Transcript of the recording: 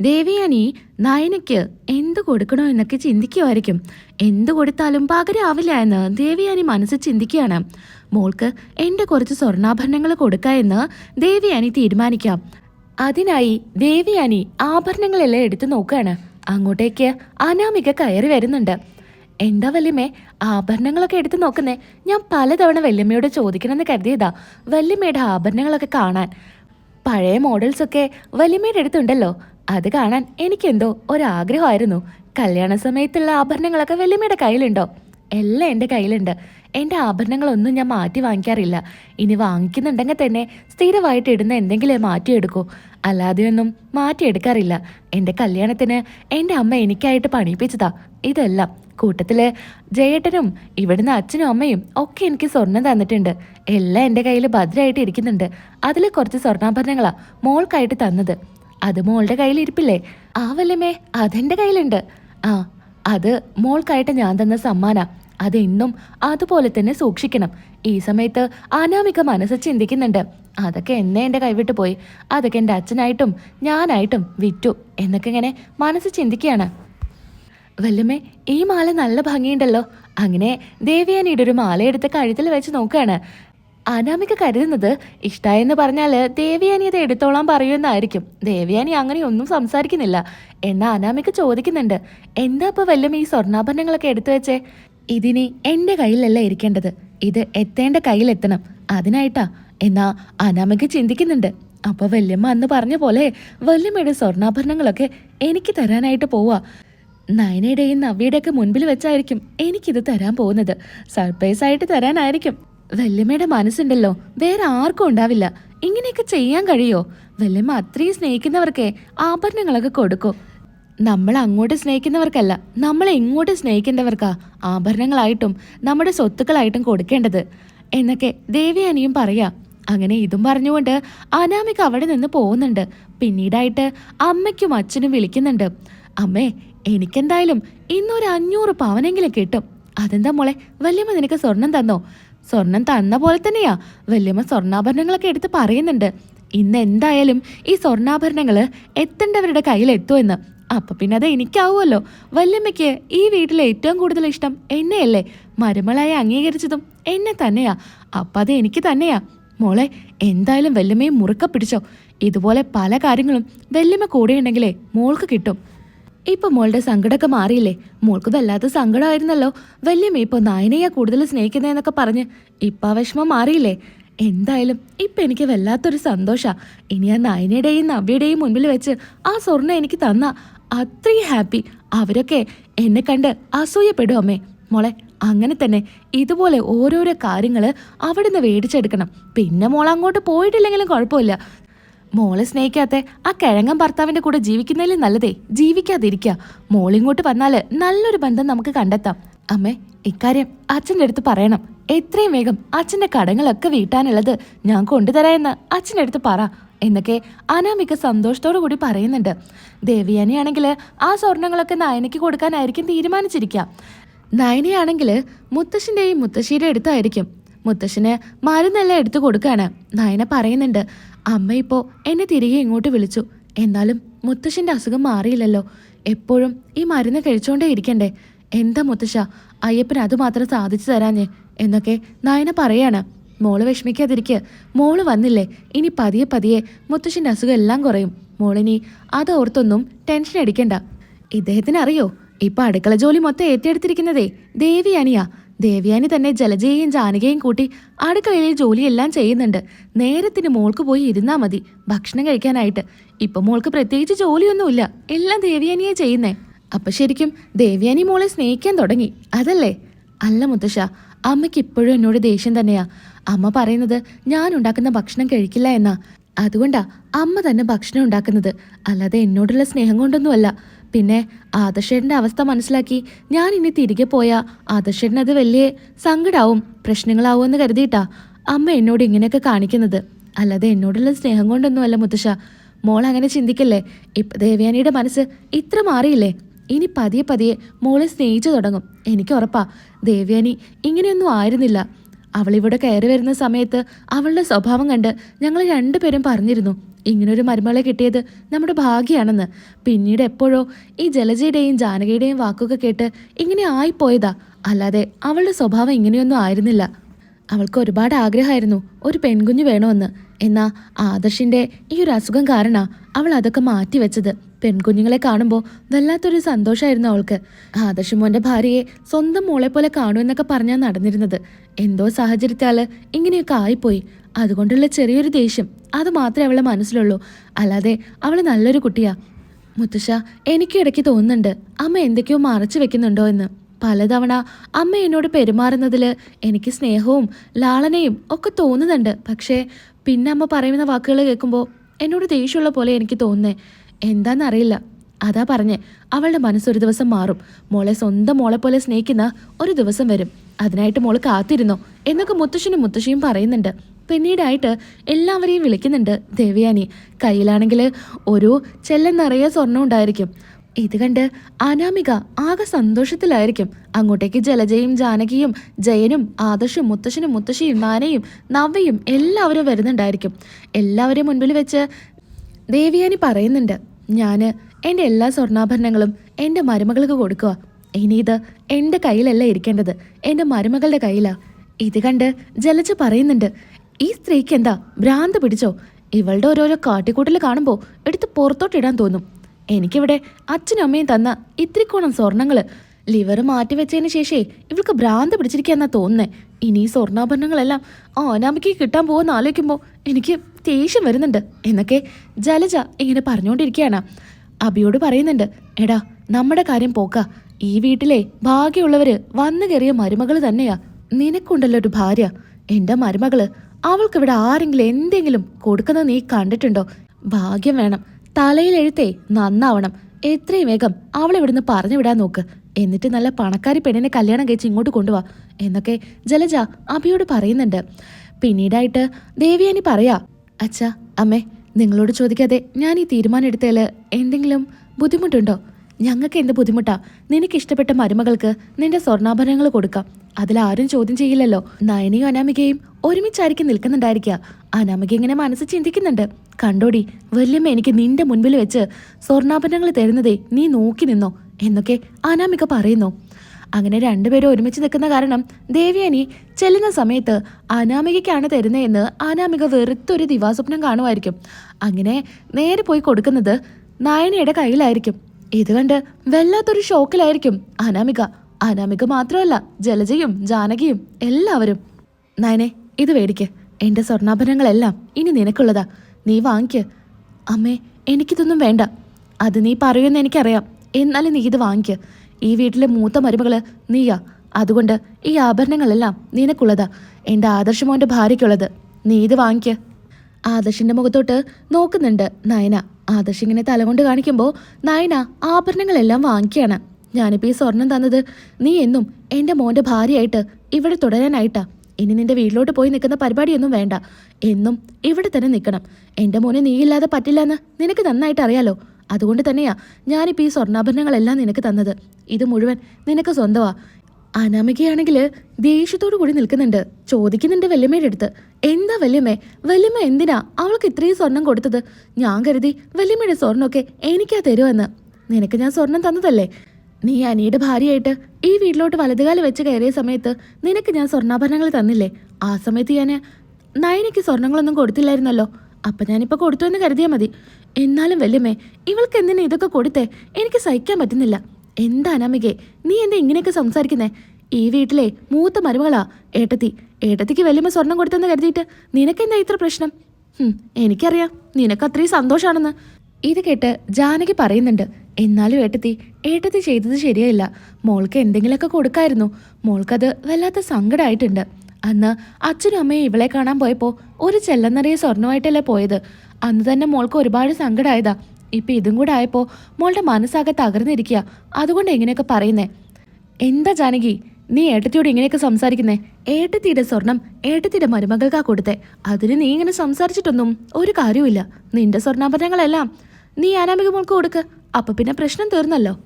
ദേവിയാനി നയനയ്ക്ക് എന്ത് കൊടുക്കണോ എന്നൊക്കെ ചിന്തിക്കുമായിരിക്കും എന്ത് കൊടുത്താലും പകരാവില്ല എന്ന് ദേവിയാനി മനസ്സ് ചിന്തിക്കുകയാണ്. മോൾക്ക് എന്റെ കുറച്ച് സ്വർണാഭരണങ്ങൾ കൊടുക്ക എന്ന് ദേവിയാനി തീരുമാനിക്കാം. അതിനായി ദേവിയാനി ആഭരണങ്ങളെല്ലാം എടുത്തു നോക്കുകയാണ്. അങ്ങോട്ടേക്ക് അനാമിക കയറി വരുന്നുണ്ട്. എന്താ വല്യമ്മേ ആഭരണങ്ങളൊക്കെ എടുത്തു നോക്കുന്നേ? ഞാൻ പലതവണ വല്യമ്മയോട് ചോദിക്കണമെന്ന് കരുതിയതാ. വല്യമ്മയുടെ ആഭരണങ്ങളൊക്കെ കാണാൻ. പഴയ മോഡൽസൊക്കെ വല്യമ്മയുടെ അടുത്തുണ്ടല്ലോ. അത് കാണാൻ എനിക്കെന്തോ ഒരാഗ്രഹമായിരുന്നു. കല്യാണ സമയത്തുള്ള ആഭരണങ്ങളൊക്കെ വല്യമ്മയുടെ കയ്യിലുണ്ടോ? എല്ലാം എന്റെ കയ്യിലുണ്ട്. എന്റെ ആഭരണങ്ങളൊന്നും ഞാൻ മാറ്റി വാങ്ങിക്കാറില്ല. ഇനി വാങ്ങിക്കുന്നുണ്ടെങ്കിൽ തന്നെ സ്ഥിരമായിട്ട് ഇടുന്ന എന്തെങ്കിലും മാറ്റിയെടുക്കൂ. അല്ലാതെയൊന്നും മാറ്റിയെടുക്കാറില്ല. എന്റെ കല്യാണത്തിന് എന്റെ അമ്മ എനിക്കായിട്ട് പണിയിപ്പിച്ചതാ. ഇതെല്ലാം കൂട്ടത്തിൽ ജയേട്ടനും ഇവിടുന്ന് അച്ഛനും അമ്മയും ഒക്കെ എനിക്ക് സ്വർണം തന്നിട്ടുണ്ട്. എല്ലാം എന്റെ കയ്യിൽ ഭദ്രമായിട്ട് ഇരിക്കുന്നുണ്ട് അതിൽ കുറച്ച് സ്വർണാഭരണങ്ങളാണ് മോൾക്കായിട്ട് തന്നത്. അത് മോളുടെ കയ്യിൽ ഇരിപ്പില്ലേ ആ വല്ലമേ അതെന്റെ കയ്യിലുണ്ട്. ആ അത് മോൾക്കായിട്ട് ഞാൻ തന്ന സമ്മാന. അതെന്നും അതുപോലെ തന്നെ സൂക്ഷിക്കണം. ഈ സമയത്ത് അനാമിക മനസ്സ് ചിന്തിക്കുന്നുണ്ട്. അതൊക്കെ എന്നെ എന്റെ കൈവിട്ട് പോയി. അതൊക്കെ എന്റെ അച്ഛനായിട്ടും ഞാനായിട്ടും വിറ്റു എന്നൊക്കെ ഇങ്ങനെ മനസ്സ് ചിന്തിക്കുകയാണ്. വല്യമ്മേ ഈ മാല നല്ല ഭംഗിയുണ്ടല്ലോ. അങ്ങനെ ദേവിയാനിയുടെ ഒരു മാല എടുത്ത് കഴുത്തിൽ വെച്ച് നോക്കുകയാണ്. അനാമിക കരുതുന്നത് ഇഷ്ടായെന്ന് പറഞ്ഞാൽ ദേവിയാനി അത് എടുത്തോളാൻ പറയുമെന്നായിരിക്കും. ദേവിയാനി അങ്ങനെ ഒന്നും സംസാരിക്കുന്നില്ല. എന്നാ അനാമിക ചോദിക്കുന്നുണ്ട് എന്താ ഇപ്പൊ വല്ലതും ഈ സ്വർണാഭരണങ്ങളൊക്കെ എടുത്തു വെച്ചേ? ഇതിനി എന്റെ കയ്യിലല്ല ഇരിക്കേണ്ടത്. ഇത് എത്തേണ്ട കയ്യിലെത്തണം. അതിനായിട്ടാ. എന്നാ അനാമിക ചിന്തിക്കുന്നുണ്ട്. അപ്പോൾ വല്യമ്മ അന്ന് പറഞ്ഞ പോലെ വല്യമ്മയുടെ സ്വർണാഭരണങ്ങളൊക്കെ എനിക്ക് തരാനായിട്ട് പോവാ. നയനയുടെയും നവ്യയുടെയൊക്കെ മുൻപിൽ വെച്ചായിരിക്കും എനിക്കിത് തരാൻ പോകുന്നത്. സർപ്രൈസ് ആയിട്ട് തരാനായിരിക്കും. വല്യമ്മയുടെ മനസ്സുണ്ടല്ലോ. വേറെ ആർക്കും ഉണ്ടാവില്ല. ഇങ്ങനെയൊക്കെ ചെയ്യാൻ കഴിയോ? വല്യമ്മ അത്രയും സ്നേഹിക്കുന്നവർക്കേ ആഭരണങ്ങളൊക്കെ കൊടുക്കൂ. നമ്മൾ അങ്ങോട്ട് സ്നേഹിക്കുന്നവർക്കല്ല നമ്മൾ ഇങ്ങോട്ട് സ്നേഹിക്കേണ്ടവർക്കാ ആഭരണങ്ങളായിട്ടും നമ്മുടെ സ്വത്തുക്കളായിട്ടും കൊടുക്കേണ്ടത്. എന്നൊക്കെ ദേവിയാനിയും പറയാ. അങ്ങനെ ഇതും പറഞ്ഞുകൊണ്ട് അനാമിക അവിടെ നിന്ന് പോകുന്നുണ്ട്. പിന്നീടായിട്ട് അമ്മയ്ക്കും അച്ഛനും വിളിക്കുന്നുണ്ട്. അമ്മേ എനിക്കെന്തായാലും ഇന്നൊരു അഞ്ഞൂറ് പവനെങ്കിലും കിട്ടും. അതെന്താ മോളെ? വല്യമ്മ നിനക്ക് സ്വർണം തന്നോ? സ്വർണം തന്ന പോലെ തന്നെയാ. വല്യമ്മ സ്വർണാഭരണങ്ങളൊക്കെ എടുത്ത് പറയുന്നുണ്ട്. ഇന്ന് എന്തായാലും ഈ സ്വർണാഭരണങ്ങൾ എത്തേണ്ടവരുടെ കയ്യിൽ എത്തുമെന്ന് അപ്പൊ പിന്നെ അത് എനിക്കാവുമല്ലോ. വല്യമ്മയ്ക്ക് ഈ വീട്ടിലെ ഏറ്റവും കൂടുതൽ ഇഷ്ടം എന്നെയല്ലേ. മരുമളായി അംഗീകരിച്ചതും എന്നെ തന്നെയാ. അപ്പൊ അത് എനിക്ക് തന്നെയാ. മോളെ എന്തായാലും വല്യമ്മയെ മുറുക്ക പിടിച്ചോ. ഇതുപോലെ പല കാര്യങ്ങളും വല്യമ്മ കൂടെയുണ്ടെങ്കിലേ മോൾക്ക് കിട്ടും. ഇപ്പൊ മോളുടെ സങ്കടമൊക്കെ മാറിയില്ലേ? മോൾക്ക് വല്ലാത്ത സങ്കടമായിരുന്നല്ലോ വല്യമ്മ ഇപ്പൊ നായനയാ കൂടുതൽ സ്നേഹിക്കുന്നതെന്നൊക്കെ പറഞ്ഞ് ഇപ്പൊ ആ വിഷമം മാറിയില്ലേ? എന്തായാലും ഇപ്പൊ എനിക്ക് വല്ലാത്തൊരു സന്തോഷാ. ഇനി ആ നായനയുടെയും നവ്യയുടെയും മുൻപിൽ വെച്ച് ആ സ്വർണ എനിക്ക് തന്ന. അത്രയും ഹാപ്പി. അവരൊക്കെ എന്നെ കണ്ട് അസൂയപ്പെടും അമ്മേ. മോളെ അങ്ങനെ തന്നെ ഇതുപോലെ ഓരോരോ കാര്യങ്ങൾ അവിടുന്ന് മേടിച്ചെടുക്കണം. പിന്നെ മോൾ അങ്ങോട്ട് പോയിട്ടില്ലെങ്കിലും കുഴപ്പമില്ല. മോളെ സ്നേഹിക്കാത്ത ആ കിഴങ്ങൻ ഭർത്താവിന്റെ കൂടെ ജീവിക്കുന്നതിലും നല്ലതേ. ജീവിക്കാതിരിക്കുക മോളിങ്ങോട്ട് വന്നാൽ നല്ലൊരു ബന്ധം നമുക്ക് കണ്ടെത്താം. അമ്മേ ഇക്കാര്യം അച്ഛന്റെ അടുത്ത് പറയണം. എത്രയും വേഗം അച്ഛന്റെ കടങ്ങളൊക്കെ വീട്ടാനുള്ളത് ഞാൻ കൊണ്ടുതരാമെന്ന് അച്ഛന്റെ അടുത്ത് പറ. എന്നൊക്കെ അനാമിക സന്തോഷത്തോടു കൂടി പറയുന്നുണ്ട്. ദേവിയാനിയാണെങ്കിൽ ആ സ്വർണങ്ങളൊക്കെ നായനയ്ക്ക് കൊടുക്കാനായിരിക്കും തീരുമാനിച്ചിരിക്കുക നയനയാണെങ്കിൽ മുത്തശ്ശിന്റെയും മുത്തശ്ശിയുടെ അടുത്തായിരിക്കും. മുത്തശ്ശന് മരുന്നെല്ലാം എടുത്തു കൊടുക്കാണ്. നയന പറയുന്നുണ്ട് അമ്മ ഇപ്പോൾ എന്നെ തിരികെ ഇങ്ങോട്ട് വിളിച്ചു. എന്നാലും മുത്തശ്ശിന്റെ അസുഖം മാറിയില്ലല്ലോ. എപ്പോഴും ഈ മരുന്ന് കഴിച്ചുകൊണ്ടേ ഇരിക്കണ്ടേ? എന്താ മുത്തശ്ശ? അയ്യപ്പൻ അത് മാത്രം സാധിച്ചു തരാഞ്ഞേ. എന്നൊക്കെ നായന പറയാണ്. മോൾ വിഷമിക്കാതിരിക്കുക മോൾ വന്നില്ലേ? ഇനി പതിയെ പതിയെ മുത്തശ്ശിന്റെ അസുഖം എല്ലാം കുറയും. മോളിനി അത് ഓർത്തൊന്നും ടെൻഷൻ അടിക്കണ്ട. ഇദ്ദേഹത്തിന് അറിയോ ഇപ്പൊ അടുക്കള ജോലി മൊത്തം ഏറ്റെടുത്തിരിക്കുന്നതേ. ദേവിയാനിയാ ദേവയാനി തന്നെ ജലജയെയും ജാനകയും കൂട്ടി അടുക്കളയിലെ ജോലിയെല്ലാം ചെയ്യുന്നുണ്ട്. നേരത്തിന് മോൾക്ക് പോയി ഇരുന്നാ മതി. ഭക്ഷണം കഴിക്കാനായിട്ട്. ഇപ്പൊ മോൾക്ക് പ്രത്യേകിച്ച് ജോലിയൊന്നുമില്ല. എല്ലാം ദേവ്യാനിയെ ചെയ്യുന്നേ. അപ്പൊ ശരിക്കും ദേവ്യാനി മോളെ സ്നേഹിക്കാൻ തുടങ്ങി. അതല്ലേ? അല്ല മുത്തശ്ശ അമ്മയ്ക്ക് ഇപ്പോഴും എന്നോട് ദേഷ്യം തന്നെയാ. അമ്മ പറയുന്നത് ഞാൻ ഉണ്ടാക്കുന്ന ഭക്ഷണം കഴിക്കില്ല എന്നാ. അതുകൊണ്ടാ അമ്മ തന്നെ ഭക്ഷണം ഉണ്ടാക്കുന്നത്. അല്ലാതെ എന്നോടുള്ള സ്നേഹം കൊണ്ടൊന്നുമല്ല. പിന്നെ ആദർശേട്ടന്റെ അവസ്ഥ മനസ്സിലാക്കി ഞാൻ ഇനി തിരികെ പോയാൽ ആദർശേട്ടൻ അത് വലിയ സങ്കടാവും പ്രശ്നങ്ങളാവും എന്ന് കരുതിയിട്ടാ അമ്മ എന്നോട് ഇങ്ങനെയൊക്കെ കാണിക്കുന്നത്. അല്ലാതെ എന്നോടുള്ള സ്നേഹം കൊണ്ടൊന്നുമല്ല മുത്തശ്ശ. മോൾ അങ്ങനെ ചിന്തിക്കല്ലേ? ഇപ്പൊ ദേവയാനിയുടെ മനസ്സ് ഇത്ര മാറിയില്ലേ? ഇനി പതിയെ പതിയെ മോളെ സ്നേഹിച്ചു തുടങ്ങും. എനിക്ക് ഉറപ്പാ ദേവയാനി ഇങ്ങനെയൊന്നും ആയിരുന്നില്ല. അവൾ ഇവിടെ കയറി വരുന്ന സമയത്ത് അവളുടെ സ്വഭാവം കണ്ട് ഞങ്ങൾ രണ്ടുപേരും പറഞ്ഞിരുന്നു ഇങ്ങനൊരു മരുമകളെ കിട്ടിയത് നമ്മുടെ ഭാഗ്യമാണെന്ന് പിന്നീട് എപ്പോഴോ ഈ ജലജയുടെയും ജാനകിയുടെയും വാക്കൊക്കെ കേട്ട് ഇങ്ങനെ ആയിപ്പോയതാ. അല്ലാതെ അവളുടെ സ്വഭാവം ഇങ്ങനെയൊന്നും ആയിരുന്നില്ല. അവൾക്ക് ഒരുപാട് ആഗ്രഹമായിരുന്നു ഒരു പെൺകുഞ്ഞു വേണമെന്ന്. എന്നാ ആദർശിന്റെ ഈ ഒരു അസുഖം കാരണ അവൾ അതൊക്കെ മാറ്റിവെച്ചത് പെൺകുഞ്ഞുങ്ങളെ കാണുമ്പോൾ വല്ലാത്തൊരു സന്തോഷമായിരുന്നു അവൾക്ക്. ആദർശ് മോന്റെ ഭാര്യയെ സ്വന്തം മോളെ പോലെ കാണുമെന്നൊക്കെ പറഞ്ഞാൽ നടന്നിരുന്നത്. എന്തോ സാഹചര്യത്താൽ ഇങ്ങനെയൊക്കെ ആയിപ്പോയി. അതുകൊണ്ടുള്ള ചെറിയൊരു ദേഷ്യം അത് മാത്രമേ അവളെ മനസ്സിലുള്ളൂ. അല്ലാതെ അവൾ നല്ലൊരു കുട്ടിയാ. മുത്തശ്ശ എനിക്ക് ഇടയ്ക്ക് തോന്നുന്നുണ്ട് അമ്മ എന്തൊക്കെയോ മറച്ചു വെക്കുന്നുണ്ടോ എന്ന്. പലതവണ അമ്മ എന്നോട് പെരുമാറുന്നതിൽ എനിക്ക് സ്നേഹവും ലാളനയും ഒക്കെ തോന്നുന്നുണ്ട്. പക്ഷേ പിന്നെ അമ്മ പറയുന്ന വാക്കുകൾ കേൾക്കുമ്പോൾ എന്നോട് ദേഷ്യമുള്ള പോലെ എനിക്ക് തോന്നുന്നേ. എന്താണെന്നറിയില്ല അതാ പറഞ്ഞേ അവളുടെ മനസ്സൊരു ദിവസം മാറും. മോളെ സ്വന്തം മോളെ പോലെ സ്നേഹിക്കുന്ന ഒരു ദിവസം വരും. അതിനായിട്ട് മോൾ കാത്തിരുന്നോ എന്നൊക്കെ മുത്തശ്ശനും മുത്തശ്ശിയും പറയുന്നുണ്ട്. പിന്നീടായിട്ട് എല്ലാവരെയും വിളിക്കുന്നുണ്ട് ദേവയാനി. കയ്യിലാണെങ്കിൽ ഒരു ചെല്ലം നിറയെ സ്വർണം ഉണ്ടായിരിക്കും. ഇത് കണ്ട് അനാമിക ആകെ സന്തോഷത്തിലായിരിക്കും. അങ്ങോട്ടേക്ക് ജലജയും ജാനകിയും ജയനും ആദർശും മുത്തശ്ശനും മുത്തശ്ശിയും നാനയും നവ്വയും എല്ലാവരും വരുന്നുണ്ടായിരിക്കും. എല്ലാവരെയും മുൻപിൽ വെച്ച് ദേവിയാനി പറയുന്നുണ്ട് ഞാൻ എന്റെ എല്ലാ സ്വർണാഭരണങ്ങളും എന്റെ മരുമകൾക്ക് കൊടുക്കുക ഇനി ഇത് എന്റെ കയ്യിലല്ല ഇരിക്കേണ്ടത് എന്റെ മരുമകളുടെ കയ്യിലാ. ഇത് കണ്ട് ജലജ പറയുന്നുണ്ട് ഈ സ്ത്രീക്ക് എന്താ ഭ്രാന്ത് പിടിച്ചോ? ഇവളുടെ ഓരോരോ കാട്ടിക്കൂട്ടൽ കാണുമ്പോൾ എടുത്ത് പുറത്തോട്ടിടാൻ തോന്നും. എനിക്കിവിടെ അച്ഛനും അമ്മയും തന്ന ഇത്തിരിക്കോണം സ്വർണങ്ങൾ. ലിവർ മാറ്റിവെച്ചതിന് ശേഷേ ഇവൾക്ക് ഭ്രാന്ത് പിടിച്ചിരിക്കാന്നാ തോന്നുന്നേ. ഇനി ഈ സ്വർണാഭരണങ്ങളെല്ലാം ഓനാമയ്ക്ക് കിട്ടാൻ പോകുന്ന ആലോചിക്കുമ്പോൾ എനിക്ക് ദേഷ്യം വരുന്നുണ്ട്. എന്നൊക്കെ ജലജ ഇങ്ങനെ പറഞ്ഞുകൊണ്ടിരിക്കുകയാണ്. അബിയോട് പറയുന്നുണ്ട് എടാ നമ്മുടെ കാര്യം പോക്ക. ഈ വീട്ടിലെ ഭാഗ്യമുള്ളവര് വന്നു കയറിയ മരുമകൾ തന്നെയാ. നിനക്കുണ്ടല്ലോ ഒരു ഭാര്യ. എന്റെ മരുമകൾ അവൾക്കിവിടെ ആരെങ്കിലും എന്തെങ്കിലും കൊടുക്കുന്നത് നീ കണ്ടിട്ടുണ്ടോ? ഭാഗ്യം വേണം. തലയിൽ എഴുത്തേ നന്നാവണം. എത്രയും വേഗം അവളെ ഇവിടുന്ന് പറഞ്ഞു വിടാൻ നോക്ക്. എന്നിട്ട് നല്ല പണക്കാരി പെണ്ണിനെ കല്യാണം കഴിച്ച് ഇങ്ങോട്ട് കൊണ്ടുവാ എന്നൊക്കെ ജലജ അഭിയോട് പറയുന്നുണ്ട്. പിന്നീടായിട്ട് ദേവിയാനി പറയാ അച്ഛാ അമ്മേ നിങ്ങളോട് ചോദിക്കാതെ ഞാൻ ഈ തീരുമാനം എടുത്തതിൽ എന്തെങ്കിലും ബുദ്ധിമുട്ടുണ്ടോ? ഞങ്ങൾക്ക് എന്ത് ബുദ്ധിമുട്ടാ? നിനക്ക് ഇഷ്ടപ്പെട്ട മരുമകൾക്ക് നിന്റെ സ്വർണാഭരണങ്ങൾ കൊടുക്കാം. അതിലാരും ചോദ്യം ചെയ്യില്ലല്ലോ. നയനയും അനാമികയും ഒരുമിച്ചായിരിക്കും നിൽക്കുന്നുണ്ടായിരിക്കുക. അനാമിക ഇങ്ങനെ മനസ്സ് ചിന്തിക്കുന്നുണ്ട്. കണ്ടോടി വല്യമ്മ എനിക്ക് നിന്റെ മുൻപിൽ വെച്ച് സ്വർണാഭരണങ്ങൾ തരുന്നതേ നീ നോക്കി നിന്നോ എന്നൊക്കെ അനാമിക പറയുന്നു. അങ്ങനെ രണ്ടുപേരും ഒരുമിച്ച് നിൽക്കുന്ന കാരണം ദേവ്യാനി ചെല്ലുന്ന സമയത്ത് അനാമികയ്ക്കാണ് തരുന്നതെന്ന് അനാമിക വെറുത്തൊരു ദിവാസ്വപ്നം കാണുമായിരിക്കും. അങ്ങനെ നേരെ പോയി കൊടുക്കുന്നത് നായനയുടെ കയ്യിലായിരിക്കും. ഇത് കണ്ട് വല്ലാത്തൊരു ഷോക്കിലായിരിക്കും അനാമിക. അനാമിക മാത്രമല്ല ജലജയും ജാനകിയും എല്ലാവരും. നയനെ ഇത് വേടിക്ക്. എന്റെ സ്വർണാഭരണങ്ങളെല്ലാം ഇനി നിനക്കുള്ളതാ. നീ വാങ്ങിക്ക്. അമ്മേ എനിക്കിതൊന്നും വേണ്ട. അത് നീ പറയുമെന്ന് എനിക്കറിയാം. എന്നാലും നീ ഇത് വാങ്ങിക്ക്. ഈ വീട്ടിലെ മൂത്ത മരുമകൾ നീയാ. അതുകൊണ്ട് ഈ ആഭരണങ്ങളെല്ലാം നിനക്കുള്ളതാ. എന്റെ ആദർശമോന്റെ ഭാര്യയ്ക്കുള്ളത്. നീ ഇത് വാങ്ങിക്ക്. ആദർശിന്റെ മുഖത്തോട്ട് നോക്കുന്നുണ്ട് നയന. ആദർശ് ഇങ്ങനെ തലകൊണ്ട് കാണിക്കുമ്പോൾ നയന ആഭരണങ്ങളെല്ലാം വാങ്ങിക്കുകയാണ്. ഞാനിപ്പോൾ ഈ സ്വർണം തന്നത് നീ എന്നും എന്റെ മോന്റെ ഭാര്യയായിട്ട് ഇവിടെ തുടരാനായിട്ടാ. ഇനി നിന്റെ വീട്ടിലോട്ട് പോയി നിൽക്കുന്ന പരിപാടിയൊന്നും വേണ്ട. എന്നും ഇവിടെ തന്നെ നിൽക്കണം. എന്റെ മോനെ നീയില്ലാതെ പറ്റില്ലെന്ന് നിനക്ക് നന്നായിട്ട് അറിയാലോ. അതുകൊണ്ട് തന്നെയാ ഞാനിപ്പോൾ ഈ സ്വർണാഭരണങ്ങളെല്ലാം നിനക്ക് തന്നത്. ഇത് മുഴുവൻ നിനക്ക് സ്വന്തമാ അനാമികയാണെങ്കിൽ ദേഷ്യത്തോടു കൂടി നിൽക്കുന്നുണ്ട്. ചോദിക്കുന്നുണ്ട് വല്യമ്മയുടെ അടുത്ത് എന്താ വല്യമ്മേ? വല്യമ്മ എന്തിനാ അവൾക്ക് ഇത്രയും സ്വർണം കൊടുത്തത്? ഞാൻ കരുതി വല്യമ്മയുടെ സ്വർണമൊക്കെ എനിക്കാ തരുമെന്ന് നിനക്ക് ഞാൻ സ്വർണം തന്നതല്ലേ? നീ അനിയുടെ ഭാര്യയായിട്ട് ഈ വീട്ടിലോട്ട് വലതുകാലം വെച്ച് കയറിയ സമയത്ത് നിനക്ക് ഞാൻ സ്വർണാഭരണങ്ങൾ തന്നില്ലേ? ആ സമയത്ത് ഞാൻ നയനയ്ക്ക് സ്വർണങ്ങളൊന്നും കൊടുത്തില്ലായിരുന്നല്ലോ. അപ്പൊ ഞാനിപ്പോ കൊടുത്തു എന്ന് കരുതിയാൽ മതി. എന്നാലും വല്യമ്മേ ഇവൾക്ക് എന്തിനാ ഇതൊക്കെ കൊടുത്തേ? എനിക്ക് സഹിക്കാൻ പറ്റുന്നില്ല. എന്താ അനാമികെ നീ എന്താ ഇങ്ങനെയൊക്കെ സംസാരിക്കുന്നേ? ഈ വീട്ടിലെ മൂത്ത മരുമകളാ. ഏട്ടത്തി. ഏട്ടത്തിക്ക് വലിയ സ്വർണം കൊടുത്തെന്ന് കരുതിയിട്ട് നിനക്കെന്താ ഇത്ര പ്രശ്നം? എനിക്കറിയാം. നിനക്ക് അത്രയും സന്തോഷമാണെന്ന് ഇത് കേട്ട് ജാനകി പറയുന്നുണ്ട്. എന്നാലും ഏട്ടത്തി ഏട്ടത്തി ചെയ്തത് ശരിയല്ല മോൾക്ക് എന്തെങ്കിലുമൊക്കെ കൊടുക്കായിരുന്നു. മോൾക്കത് വല്ലാത്ത സങ്കടമായിട്ടുണ്ട് അന്ന് അച്ഛനും അമ്മയും ഇവളെ കാണാൻ പോയപ്പോൾ ഒരു ചെല്ലന്നറിയ സ്വർണമായിട്ടല്ലേ പോയത്. അന്ന് തന്നെ മോൾക്ക് ഒരുപാട് സങ്കടമായതാ ഇപ്പം ഇതും കൂടെ ആയപ്പോൾ മോളുടെ മനസ്സാകെ തകർന്നിരിക്കുക അതുകൊണ്ട് എങ്ങനെയൊക്കെ പറയുന്നേ? എന്താ ജാനകി? നീ ഏട്ടത്തിയോട് ഇങ്ങനെയൊക്കെ സംസാരിക്കുന്നേ? ഏട്ടത്തിയുടെ സ്വർണം ഏട്ടത്തിയുടെ മരുമകൾക്കാ കൊടുത്തെ. അതിന് നീ ഇങ്ങനെ സംസാരിച്ചിട്ടൊന്നും ഒരു കാര്യവുമില്ല. നിന്റെ സ്വർണാഭരണങ്ങളെല്ലാം നീ അനാമിക മോൾക്ക് കൊടുക്ക്. അപ്പൊ പിന്നെ പ്രശ്നം തീർന്നല്ലോ.